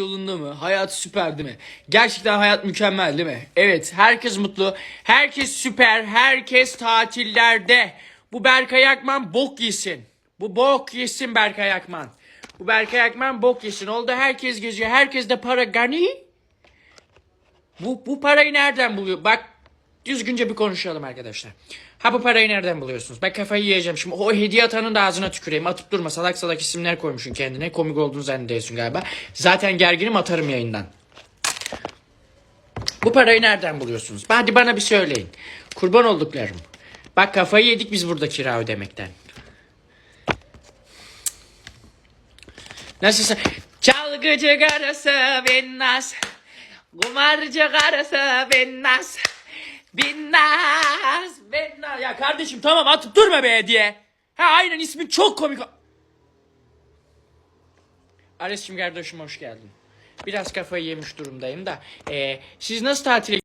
yolunda mı? Hayat süper değil mi? Gerçekten hayat mükemmel değil mi? Evet herkes mutlu. Herkes süper. Herkes tatillerde. Bu Berkay Akman bok yesin. Bu bok yesin Berkay Akman. Bu Berkay Akman bok yesin. Oldu herkes geziyor. Herkes de para gani. Bu, bu parayı nereden buluyor? Bak düzgünce bir konuşalım arkadaşlar. Ha bu parayı nereden buluyorsunuz? Ben kafayı yiyeceğim şimdi. O hediye atanın da ağzına tüküreyim. Atıp durma. Salak salak isimler koymuşsun kendine. Komik olduğunu zannediyorsun galiba. Zaten gerginim atarım yayından. Bu parayı nereden buluyorsunuz? Hadi bana bir söyleyin. Kurban olduklarım. Bak kafayı yedik biz burada kira ödemekten. Nasılsın? Çalgıcı karısı binnaz. Kumarcı karısı binnaz. Binnaz. Binnaz. Ya kardeşim tamam atıp durma be hediye. Ha aynen ismin çok komik. Ares'cim kardeşim hoş geldin. Biraz kafayı yemiş durumdayım da. Ee, siz nasıl tatile